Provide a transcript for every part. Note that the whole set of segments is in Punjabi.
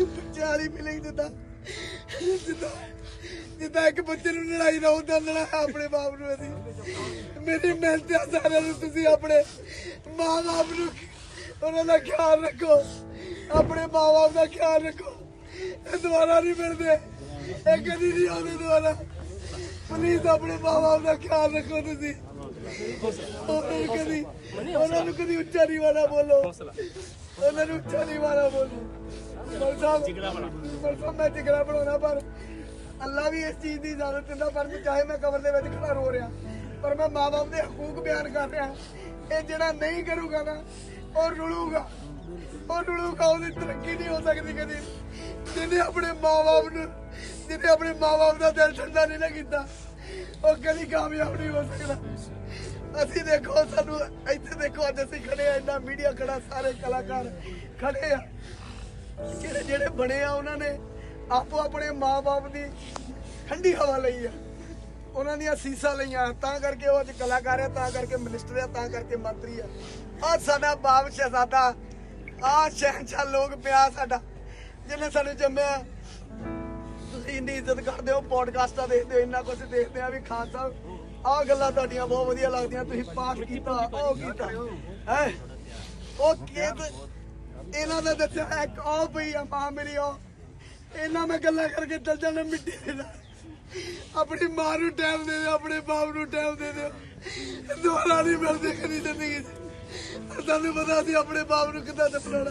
ਬੱਚੇ ਫੀਲਿੰਗ ਜਿੱਦਾਂ ਜਿੱਦਾਂ ਜਿੱਦਾਂ ਇੱਕ ਬੱਚੇ ਨੂੰ ਲੜਾਈ ਦਾ ਹੁੰਦਾ ਨਲਾਇਆ ਆਪਣੇ ਬਾਪ ਨੂੰ ਅਸੀਂ ਮੇਰੀ ਮਿਹਨਤ ਆ, ਸਾਰਿਆਂ ਨੂੰ ਤੁਸੀਂ ਆਪਣੇ ਮਾਂ ਬਾਪ ਨੂੰ ਉਹਨਾਂ ਦਾ ਖਿਆਲ ਰੱਖੋ। ਆਪਣੇ ਮਾਂ ਬਾਪ ਦਾ ਖਿਆਲ ਰੱਖੋ। ਇਹ ਦੁਬਾਰਾ ਨਹੀਂ ਮਿਲਦੇ। ਇਹ ਕਦੀ ਨਹੀਂ ਆਉਂਦੇ ਦੁਬਾਰਾ। ਪਲੀਜ਼ ਆਪਣੇ ਮਾਂ ਬਾਪ ਦਾ ਖਿਆਲ ਰੱਖੋ ਤੁਸੀਂ। ਉਹਨਾਂ ਨੂੰ ਕਦੀ ਉਹਨਾਂ ਨੂੰ ਕਦੀ ਉੱਚਾ ਨਹੀਂ ਵਾਲਾ ਬੋਲੋ। ਉਹਨਾਂ ਨੂੰ ਉੱਚਾ ਨਹੀਂ ਵਾਲਾ ਬੋਲੋ। ਮਰ ਸਾਹਿਬ ਮਰ ਸਾਹਿਬ ਮੈਂ ਜਿਗਰਾ ਬਣਾਉਣਾ ਪਰ ਅੱਲਾ ਵੀ ਇਸ ਚੀਜ਼ ਦੀ ਇਜਾਜ਼ਤ ਦਿੰਦਾ ਪਰ ਮੈਂ ਚਾਹੇ ਮੈਂ ਕਬਰ ਦੇ ਵਿੱਚ ਖੜਾ ਰੋ ਰਿਹਾ ਪਰ ਮੈਂ ਮਾਂ-ਬਾਪ ਦੇ ਹਕੂਕ ਬਿਆਨ ਕਰ ਰਿਹਾ। ਇਹ ਜਿਹੜਾ ਨਹੀਂ ਕਰੂਗਾ ਨਾ ਉਹ ਰੁਲੂਗਾ। ਉਹ ਰੁਲੂਗਾ ਉਹਦੀ ਤਰੱਕੀ ਨਹੀਂ ਹੋ ਸਕਦੀ ਕਦੀ। ਜਿਹਨੇ ਆਪਣੇ ਮਾਂ-ਬਾਪ ਨੂੰ ਜਿਹਨੇ ਆਪਣੇ ਮਾਂ-ਬਾਪ ਦਾ ਦਿਲ ਠੰਡਾ ਨਹੀਂ ਨਾ ਕੀਤਾ ਉਹ ਕਦੀ ਕਾਮਯਾਬ ਨਹੀਂ ਹੋ ਸਕਦਾ। ਅਸੀਂ ਦੇਖੋ, ਸਾਨੂੰ ਇੱਥੇ ਦੇਖੋ, ਅੱਜ ਅਸੀਂ ਖੜੇ ਆ ਇੰਨਾ ਮੀਡੀਆ ਖੜਾ, ਸਾਰੇ ਕਲਾਕਾਰ ਖੜੇ ਆ। ਜਿਹੜੇ ਜਿਹੜੇ ਬਣੇ ਆ, ਉਹਨਾਂ ਨੇ ਆਪੋ ਆਪਣੇ ਮਾਪੇ ਦੀ ਠੰਡੀ ਹਵਾ ਲਈ ਆ। ਉਹਨਾਂ ਦੀਆਂ ਸੀਸਾਂ ਲਈਆਂ। ਤਾਂ ਕਰਕੇ ਉਹ ਅੱਜ ਕਲਾਕਾਰ ਆ, ਤਾਂ ਕਰਕੇ ਮਿਨਿਸਟਰ ਆ, ਤਾਂ ਕਰਕੇ ਮੰਤਰੀ ਆ। ਆ ਸਾਡਾ ਬਾਪ ਸ਼ਹਿਜ਼ਾਦਾ ਆ ਸ਼ਹਿਨਸ਼ਾਹ ਲੋਕ ਪਿਆ ਸਾਡਾ, ਜਿਹਨੇ ਸਾਨੂੰ ਜੰਮਿਆ ਤੁਸੀਂ ਇੰਨੀ ਇੱਜ਼ਤ ਕਰਦੇ ਹੋ ਪੋਡਕਾਸਟਾਂ ਦੇਖਦੇ ਹੋ ਇੰਨਾ ਕੁਝ ਦੇਖਦੇ ਆ ਵੀ ਖਾਨ ਸਾਹਿਬ ਆਹ ਗੱਲਾਂ ਤੁਹਾਡੀਆਂ ਬਹੁਤ ਵਧੀਆ ਲੱਗਦੀਆਂ ਤੁਸੀਂ ਪਾਠ ਕੀਤਾ ਉਹ ਕੀਤਾ। ਹੈ? ਉਹ ਕੀ ਇਹਨਾਂ ਦਾ ਦੱਸਿਆ ਇੱਕ ਉਹ ਪਈ ਆ ਮਾਂ ਮੇਰੀ ਉਹ। ਇਹਨਾਂ ਮੈਂ ਗੱਲਾਂ ਕਰਕੇ ਚੱਲ ਜਾਣਾ ਮਿੱਟੀ ਦੇ ਨਾਲ। ਆਪਣੀ ਮਾਂ ਨੂੰ ਟਾਈਮ ਦੇ ਦਿਓ ਆਪਣੇ ਬਾਪ ਨੂੰ ਟਾਈਮ ਦੇ ਦਿਓ। ਦੁਬਾਰਾ ਨਹੀਂ ਮਿਲਦੇ ਕਦੀ ਜ਼ਿੰਦਗੀ 'ਚ। ਸਾਨੂੰ ਪਤਾ ਸੀ ਆਪਣੇ ਬਾਪ ਨੂੰ ਕਿੱਦਾਂ ਦਫਨਾਉਣਾ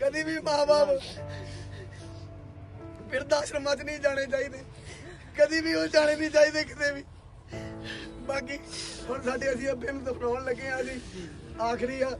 ਕਦੀ ਵੀ ਮਾਪੇ ਬਿਰਦਾਸ਼ਰਮਾਂ 'ਚ ਨਹੀਂ ਜਾਣੇ ਚਾਹੀਦੇ। ਕਦੀ ਵੀ ਉਹ ਜਾਣੇ ਨਹੀਂ ਚਾਹੀਦੇ ਕਿਤੇ ਵੀ। ਬਾਕੀ ਹੁਣ ਸਾਡੇ ਅਸੀਂ ਅੱਬੇ ਨੂੰ ਦਫਨਾਉਣ ਲੱਗੇ ਆ ਜੀ। ਆਖਰੀ ਆ।